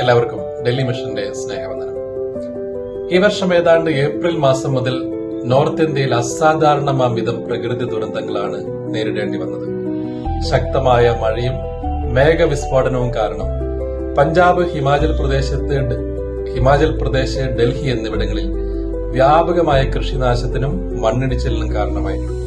എല്ലാവർക്കും ഡൽഹി മിഷന്റെ സ്നേഹവന്ദനം. ഈ വർഷം ഏതാണ്ട് ഏപ്രിൽ മാസം മുതൽ നോർത്ത് ഇന്ത്യയിൽ അസാധാരണമാം വിധം പ്രകൃതി ദുരന്തങ്ങളാണ് നേരിടേണ്ടി വന്നത്. ശക്തമായ മഴയും മേഘവിസ്ഫോടനവും കാരണം പഞ്ചാബ് ഹിമാചൽ പ്രദേശത്ത് ഹിമാചൽ പ്രദേശ് ഡൽഹി എന്നിവിടങ്ങളിൽ വ്യാപകമായ കൃഷിനാശത്തിനും മണ്ണിടിച്ചിലിനും കാരണമായിട്ടുണ്ട്.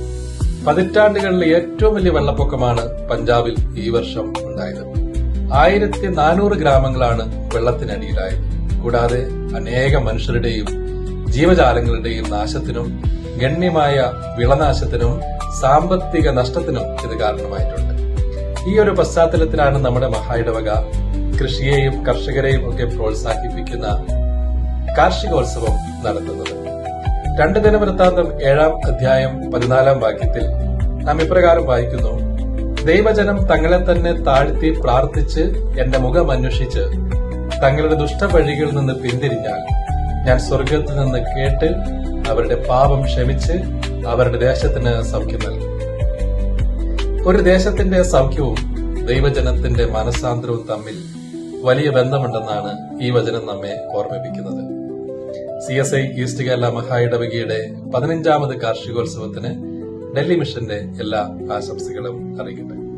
പതിറ്റാണ്ടുകളിലെ ഏറ്റവും വലിയ വെള്ളപ്പൊക്കമാണ് പഞ്ചാബിൽ ഈ വർഷം ഉണ്ടായത്. ആയിരത്തി നാനൂറ് ഗ്രാമങ്ങളാണ് വെള്ളത്തിനടിയിലായത്. കൂടാതെ അനേക മനുഷ്യരുടെയും ജീവജാലങ്ങളുടെയും നാശത്തിനും ഗണ്യമായ വിളനാശത്തിനും സാമ്പത്തിക നഷ്ടത്തിനും ഇത് കാരണമായിട്ടുണ്ട്. ഈ ഒരു പശ്ചാത്തലത്തിലാണ് നമ്മുടെ മഹായിടവക കൃഷിയെയും കർഷകരെയും ഒക്കെ പ്രോത്സാഹിപ്പിക്കുന്ന കാർഷികോത്സവം നടത്തുന്നത്. രണ്ട് ദിനവൃത്താന്തം ഏഴാം അധ്യായം പതിനാലാം വാക്യത്തിൽ നാം ഇപ്രകാരം വായിക്കുന്നു. ദൈവജനം തങ്ങളെ തന്നെ താഴ്ത്തി പ്രാർത്ഥിച്ച് എന്റെ മുഖം അന്വേഷിച്ച് തങ്ങളുടെ ദുഷ്ടവഴികളിൽ നിന്ന് പിന്തിരിഞ്ഞാൽ ഞാൻ സ്വർഗത്തിൽ നിന്ന് കേട്ട് അവരുടെ പാപം ക്ഷമിച്ച് അവരുടെ ദേശത്തിന് സൗഖ്യം നൽകും. ഒരു ദേശത്തിന്റെ സൗഖ്യവും ദൈവജനത്തിന്റെ മനസാന്തരവും തമ്മിൽ വലിയ ബന്ധമുണ്ടെന്നാണ് ഈ വചനം നമ്മെ ഓർമ്മിപ്പിക്കുന്നത്. C S I east Kerala മഹായിടവകയുടെ പതിനഞ്ചാമത് കാർഷികോത്സവത്തിന് ഡൽഹി മിഷന്റെ എല്ലാ ആശംസകളും അറിയിക്കട്ടെ.